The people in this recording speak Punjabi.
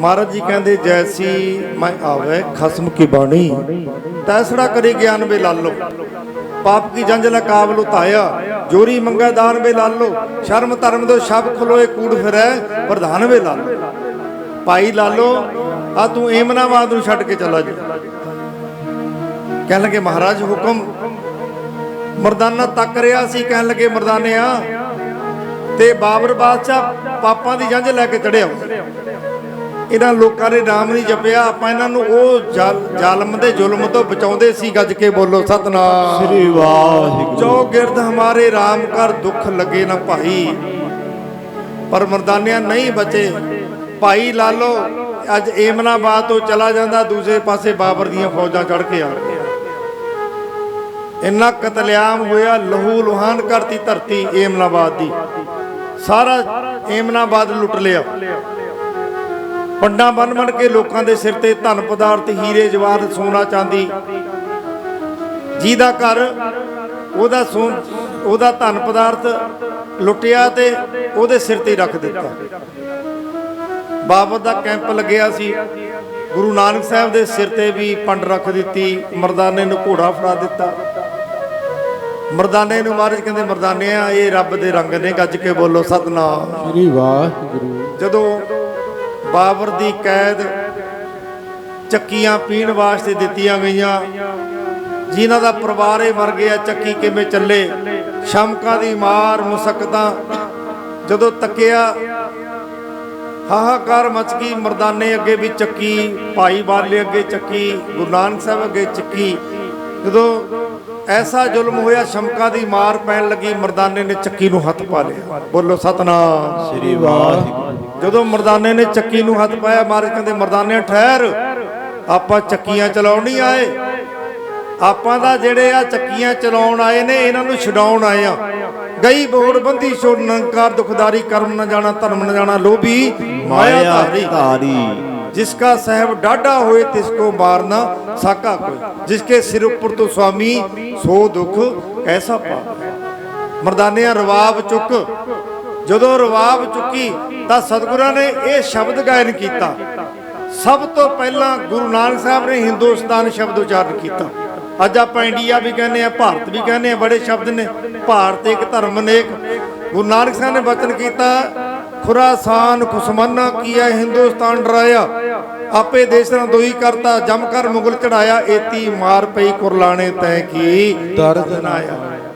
ਮਹਾਰਾਜ ਜੀ ਕਹਿੰਦੇ, ਜੈਸੀ ਮੈਂ ਆਵੇ, ਖਸਮ ਕੀ ਬਾਣੀ? ਤੈਸੜਾ ਕਰੇ ਗਿਆਨ ਵੇ ਲਾਲੋ ਪਾਪ ਕੀ ਜੰਜ ਲਾ ਕਾਬਲ ਜੋਰੀ ਮੰਗਾ ਦਾਨ ਵੇ ਲਾਲੋ ਸ਼ਰਮ ਧਰਮ ਦੋ ਸ਼ਬ ਖਲੋਏ ਕੂੜ ਫਿਰੈ, ਪ੍ਰਧਾਨ ਵੇ ਲਾਲੋ ਭਾਈ ਲਾਲੋ ਆ ਤੂੰ ਏਮਨਾਬਾਦ ਨੂੰ ਛੱਡ ਕੇ ਚਲਾ ਜਾ। ਕਹਿਣ ਲੱਗੇ, ਮਹਾਰਾਜ, ਹੁਕਮ ਮਰਦਾਨਾ ਤੱਕ ਰਿਹਾ ਸੀ। ਕਹਿਣ ਲੱਗੇ, ਮਰਦਾਨਿਆ, ਤੇ ਬਾਬਰ ਬਾਦਸ਼ਾਹ ਪਾਪਾਂ ਦੀ ਜੰਝ ਲੈ ਕੇ ਚੜਿਆ ਇਹਨਾਂ ਲੋਕਾਂ ਨੇ ਨਾਮ ਨਹੀਂ ਜਪਿਆ। ਆਪਾਂ ਇਹਨਾਂ ਨੂੰ ਉਹ ਜ਼ਾਲ- ਜ਼ਾਲਮ ਦੇ ਜ਼ੁਲਮ ਤੋਂ ਬਚਾਉਂਦੇ ਸੀ ਗੱਜ ਕੇ ਬੋਲੋ ਸਤਨਾਮ। ਸ੍ਰੀ ਵਾਹਿਗੁਰੂ। ਜੋ ਗਿਰਦ ਹਮਾਰੇ RAM ਕਰ ਦੁੱਖ ਲੱਗੇ ਨਾ ਭਾਈ ਪਰ ਮਰਦਾਨਿਆਂ ਨਹੀਂ ਬਚੇ। ਭਾਈ ਲਾਲੋ ਅੱਜ ਏਮਨਾਬਾਦ ਤੋਂ ਚਲਾ ਜਾਂਦਾ ਦੂਸਰੇ ਪਾਸੇ ਬਾਬਰ ਦੀਆਂ ਫੌਜਾਂ ਚੜ ਕੇ ਆ ਇੰਨਾ ਕਤਲੇਆਮ ਹੋਇਆ ਲਹੂ ਲੁਹਾਨ ਕਰਤੀ ਧਰਤੀ ਏਮਨਾਬਾਦ ਦੀ। ਸਾਰਾ ਏਮਨਾਬਾਦ ਲੁੱਟ ਲਿਆ। ਪੰਡਾਂ ਬਨ ਬਨ ਕੇ ਲੋਕਾਂ ਦੇ ਸਿਰ ਤੇ ਧਨ ਪਦਾਰਥ ਹੀਰੇ ਜਵਾਹਰ ਸੋਨਾ ਚਾਂਦੀ। ਜਿਹਦਾ ਘਰ ਉਹਦਾ ਸੋਨ ਉਹਦਾ ਧਨ ਪਦਾਰਥ ਲੁੱਟਿਆ ਤੇ ਉਹਦੇ ਸਿਰ ਤੇ ਰੱਖ ਦਿੱਤਾ। ਬਾਬਤ ਦਾ ਕੈਂਪ ਲੱਗਿਆ ਸੀ। ਗੁਰੂ ਨਾਨਕ ਸਾਹਿਬ ਦੇ ਸਿਰ ਤੇ ਵੀ ਪੰਡ ਰੱਖ ਦਿੱਤੀ। ਮਰਦਾਨੇ ਨੂੰ ਘੋੜਾ ਫੜਾ ਦਿੱਤਾ। ਮਰਦਾਨੇ ਨੂੰ ਮਹਾਰਾਜ ਕਹਿੰਦੇ ਮਰਦਾਨਿਆ ਇਹ ਰੱਬ ਦੇ ਰੰਗ ਨੇ ਗੱਜ ਕੇ ਬੋਲੋ ਸਤਨਾਮ। ਸ੍ਰੀ ਵਾਹਿਗੁਰੂ। ਜਦੋਂ ਬਾਬਰ ਦੀ ਕੈਦ ਚੱਕੀਆਂ ਪੀਣ ਵਾਸਤੇ ਦਿੱਤੀਆਂ ਗਈਆਂ। ਜਿਨ੍ਹਾਂ ਦਾ ਪਰਿਵਾਰ ਹੀ ਮਰ ਗਿਆ, ਚੱਕੀ ਕਿਵੇਂ ਚੱਲੇ? ਸ਼ਮਕਾਂ ਦੀ ਮਾਰ, ਮੁਸਕਤਾਂ ਜਦੋਂ ਤੱਕਿਆ, ਹਾਹਾਕਾਰ ਮਚ ਗਈ, ਮਰਦਾਨੇ ਅੱਗੇ ਵੀ ਚੱਕੀ, ਭਾਈ ਬਾਲੇ ਅੱਗੇ ਚੱਕੀ, ਗੁਰੂ ਨਾਨਕ ਸਾਹਿਬ ਅੱਗੇ ਚੱਕੀ। ਜਦੋਂ ਐਸਾ ਜ਼ੁਲਮ ਹੋਇਆ ਸ਼ਮਕਾਂ ਦੀ ਮਾਰ ਪੈਣ ਲੱਗੀ ਮਰਦਾਨੇ ਨੇ ਚੱਕੀ ਨੂੰ ਹੱਥ ਪਾ ਲਿਆ। ਬੋਲੋ ਸਤਨਾਮ। ਸ੍ਰੀ ਵਾਹਿਗੁਰੂ। ਜਦੋਂ ਮਰਦਾਨੇ ਨੇ ਚੱਕੀ ਨੂੰ ਹੱਥ ਪਾਇਆ ਮਹਾਰਾਜ ਕਹਿੰਦੇ ਮਰਦਾਨੇ ਠਹਿਰ। ਆਪਾਂ ਚੱਕੀਆਂ ਚਲਾਉਣ ਨਹੀਂ ਆਏ। ਆਪਾਂ ਦਾ ਜਿਹੜੇ ਆ ਚੱਕੀਆਂ ਚਲਾਉਣ ਆਏ ਨੇ ਇਹਨਾਂ ਨੂੰ ਛਡਾਉਣ ਆਏ ਆ। ਗਈ ਬੋੜ ਬੰਦੀ ਛੋੜ ਨੰਕਾਰ ਦੁਖਦਾਰੀ ਕਰਮ ਨਾ ਜਾਣਾ ਧਰਮ ਨਾ ਜਾਣਾ ਲੋਭੀ ਮਾਇਆ ਧਾਰੀ। ਧਾਰੀ। जिसका साहब डाढ़ा होए तिसको मारना साका कोई जिसके सिर ऊपर तो स्वामी सो दुख कैसा पा ਮਰਦਾਨਿਆਂ ਰਵਾਬ ਚੁੱਕ ਜਦੋਂ ਰਵਾਬ ਚੁੱਕੀ ਤਾਂ ਸਤਿਗੁਰਾਂ ਨੇ ਇਹ ਸ਼ਬਦ ਗਾਇਨ ਕੀਤਾ ਸਭ ਤੋਂ ਪਹਿਲਾਂ ਗੁਰੂ ਨਾਨਕ ਸਾਹਿਬ ਨੇ ਹਿੰਦੁਸਤਾਨ ਸ਼ਬਦ ਉਚਾਰਨ ਕੀਤਾ ਅੱਜ ਆਪਾਂ ਇੰਡੀਆ ਵੀ ਕਹਿੰਦੇ ਆ ਭਾਰਤ ਵੀ ਕਹਿੰਦੇ ਆ ਬੜੇ ਸ਼ਬਦ ਨੇ ਭਾਰਤ ਇੱਕ ਧਰਮ ਅਨੇਕ ਗੁਰੂ ਨਾਨਕ ਸਾਹਿਬ ਨੇ ਬਚਨ ਕੀਤਾ ਖੁਰਾਸਾਨ ਖੁਸਮਨਾ ਕੀਆ ਹਿੰਦੁਸਤਾਨ ਡਰਾਇਆ ਆਪੇ ਦੇਸ਼ ਨਾਲ ਦੋਈ ਕਰਤਾ ਜਮ ਕਰ ਮੁਗਲ ਚੜਾਇਆ ਏਤੀ ਮਾਰ ਪਈ ਕੁਰਲਾਣੇ ਤੈ ਕੀ ਦਰਦ ਨਾ ਆਇਆ।